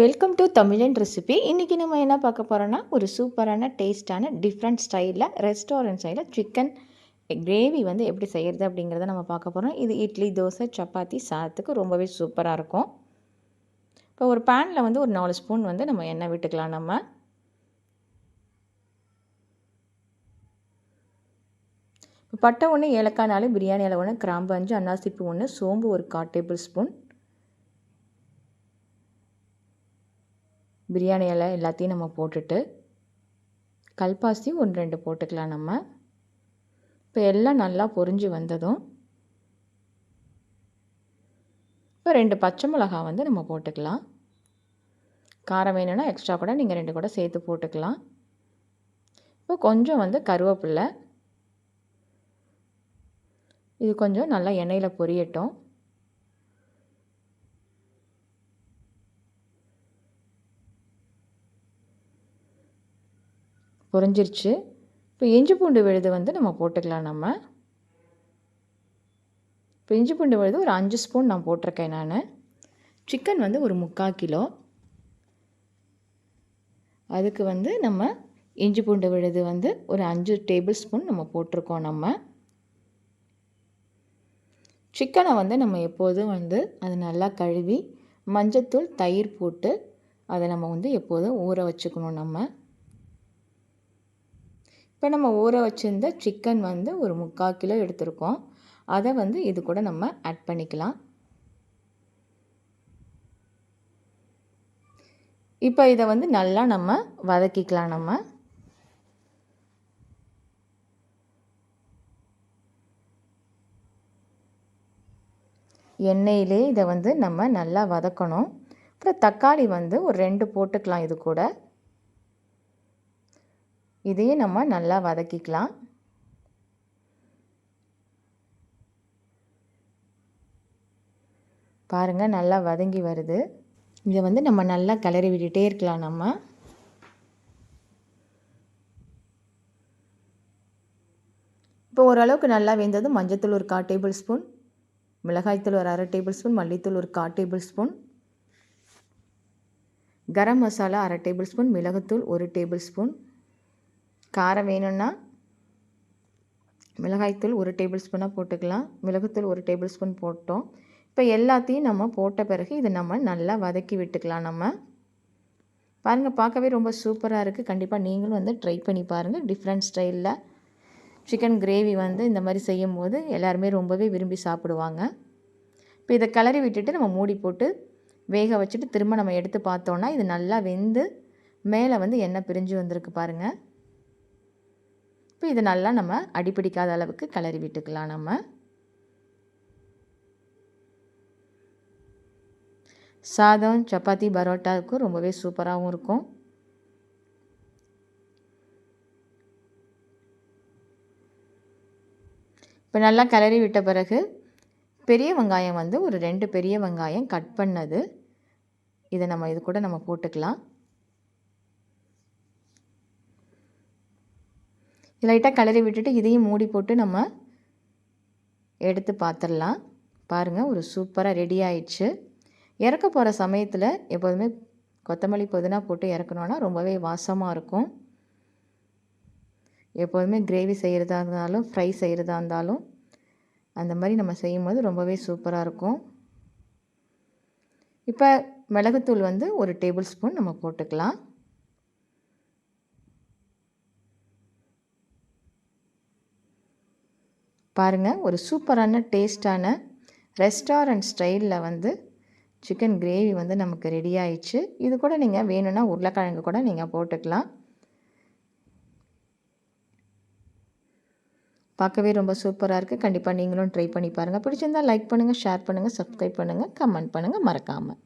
Welcome to தமிழன் recipe இன்றைக்கி நம்ம என்ன பார்க்க போகிறோன்னா ஒரு சூப்பரான டேஸ்ட்டான டிஃப்ரெண்ட் ஸ்டைலில் ரெஸ்டாரண்ட் ஸ்டைலில் சிக்கன் கிரேவி வந்து எப்படி செய்கிறது அப்படிங்கிறத நம்ம பார்க்க போகிறோம் இது இட்லி தோசை சப்பாத்தி சாதத்துக்கு ரொம்பவே சூப்பராக இருக்கும். இப்போ ஒரு பேனில் வந்து ஒரு நாலு ஸ்பூன் வந்து நம்ம எண்ணெய் விட்டுக்கலாம் நம்ம. பட்டை ஒன்று ஏலக்காய் நாலு பிரியாணி இலை ஒன்று கிராம்பு அஞ்சு அன்னாசிப்பு ஒன்று சோம்பு ஒரு கால் டேபிள் ஸ்பூன். பிரியாணி இலை எல்லாத்தையும் நம்ம போட்டுட்டு கல்பாசியும் ஒன்று ரெண்டு போட்டுக்கலாம் நம்ம. இப்போ எல்லாம் நல்லா பொரிஞ்சு வந்ததும் இப்போ ரெண்டு பச்சை மிளகா வந்து நம்ம போட்டுக்கலாம். காரம் வேணும்னா எக்ஸ்ட்ரா கூட நீங்கள் ரெண்டு கூட சேர்த்து போட்டுக்கலாம். இப்போ கொஞ்சம் வந்து கருவேப்பில்லை இது கொஞ்சம் நல்லா எண்ணெயில் பொரியட்டும். குறைஞ்சிருச்சு இப்போ இஞ்சி பூண்டு விழுது வந்து நம்ம போட்டுக்கலாம் நம்ம. இப்போ இஞ்சி பூண்டு விழுது ஒரு அஞ்சு ஸ்பூன் நான் போட்டிருக்கேன் நான். சிக்கன் வந்து ஒரு முக்கால் கிலோ. அதுக்கு வந்து நம்ம இஞ்சி பூண்டு விழுது வந்து ஒரு அஞ்சு டேபிள் ஸ்பூன் நம்ம போட்டிருக்கோம் நம்ம. சிக்கனை வந்து நம்ம எப்போதும் வந்து அதை நல்லா கழுவி மஞ்சத்தூள் தயிர் போட்டு அதை நம்ம வந்து எப்போதும் ஊற வச்சுக்கணும் நம்ம. இப்போ நம்ம ஊற வச்சுருந்த சிக்கன் வந்து ஒரு முக்கால் கிலோ எடுத்திருக்கோம். அதை வந்து இது கூட நம்ம ஆட் பண்ணிக்கலாம். இப்போ இதை வந்து நல்லா நம்ம வதக்கிக்கலாம் நம்ம. எண்ணெயிலே இதை வந்து நம்ம நல்லா வதக்கணும். அப்புறம் தக்காளி வந்து ஒரு ரெண்டு போட்டுக்கலாம் இது கூட. இதையும் நம்ம நல்லா வதக்கிக்கலாம். பாருங்கள் நல்லா வதங்கி வருது. இதை வந்து நம்ம நல்லா கிளறி விட்டுட்டே இருக்கலாம் நம்ம. இப்போ ஓரளவுக்கு நல்லா வெந்தது மஞ்சத்தூள் ஒரு கால் டேபிள் ஸ்பூன் மிளகாய்த்தூள் ஒரு அரை டேபிள் ஸ்பூன் மல்லித்தூள் ஒரு கால் டேபிள் ஸ்பூன் கரம் மசாலா அரை டேபிள் ஸ்பூன் மிளகுத்தூள் ஒரு டேபிள் ஸ்பூன் காரம் வேணும்னா மிளகாய்த்தூள் ஒரு டேபிள் ஸ்பூனாக போட்டுக்கலாம். மிளகுத்தூள் ஒரு டேபிள் ஸ்பூன் போட்டோம். இப்போ எல்லாத்தையும் நம்ம போட்ட பிறகு இதை நம்ம நல்லா வதக்கி விட்டுக்கலாம் நம்ம. பாருங்கள் பார்க்கவே ரொம்ப சூப்பராக இருக்குது கண்டிப்பாக நீங்களும் வந்து ட்ரை பண்ணி பாருங்கள் டிஃப்ரெண்ட் ஸ்டைலில் சிக்கன் கிரேவி வந்து இந்த மாதிரி செய்யும் போது எல்லாருமே ரொம்பவே விரும்பி சாப்பிடுவாங்க. இப்போ இதை கிளறி விட்டுட்டு நம்ம மூடி போட்டு வேக வச்சுட்டு திரும்ப நம்ம எடுத்து பார்த்தோன்னா இது நல்லா வெந்து மேலே வந்து எண்ணெய் பிரிஞ்சு வந்திருக்கு பாருங்கள் இப்போ இது நல்லா நம்ம அடிப்பிடிக்காத அளவுக்கு கிளறி விட்டுக்கலாம் நம்ம. சாதம் சப்பாத்தி பரோட்டாவுக்கும் ரொம்பவே சூப்பராகவும் இருக்கும். இப்போ நல்லா கிளறி விட்ட பிறகு பெரிய வெங்காயம் வந்து ஒரு ரெண்டு பெரிய வெங்காயம் கட் பண்ணது. இதை நம்ம இது கூட நம்ம போட்டுக்கலாம். லைட்டாக கிளறி விட்டுட்டு இதையும் மூடி போட்டு நம்ம எடுத்து பார்த்துடலாம் பாருங்கள் ஒரு சூப்பராக ரெடி ஆயிடுச்சு. இறக்க போகிற சமயத்தில் எப்போதுமே கொத்தமல்லி புதினா போட்டு இறக்கணுன்னா ரொம்பவே வாசமாக இருக்கும். எப்போதுமே கிரேவி செய்கிறதா இருந்தாலும் ஃப்ரை செய்கிறதா இருந்தாலும் அந்த மாதிரி நம்ம செய்யும்போது ரொம்பவே சூப்பராக இருக்கும். இப்போ மிளகுத்தூள் வந்து ஒரு டேபிள் ஸ்பூன் நம்ம போட்டுக்கலாம். பாருங்கள் ஒரு சூப்பரான டேஸ்டான ரெஸ்டாரண்ட் ஸ்டைலில் வந்து சிக்கன் கிரேவி வந்து நமக்கு ரெடி ஆயிடுச்சு. இது கூட நீங்கள் வேணும்னா உருளைக்கிழங்கு கூட நீங்கள் போட்டுக்கலாம். பார்க்கவே ரொம்ப சூப்பராக இருக்குது கண்டிப்பாக நீங்களும் ட்ரை பண்ணி பாருங்கள் பிடிச்சிருந்தால் லைக் பண்ணுங்கள் ஷேர் பண்ணுங்கள் சப்ஸ்கிரைப் பண்ணுங்கள் கமெண்ட் பண்ணுங்கள் மறக்காமல்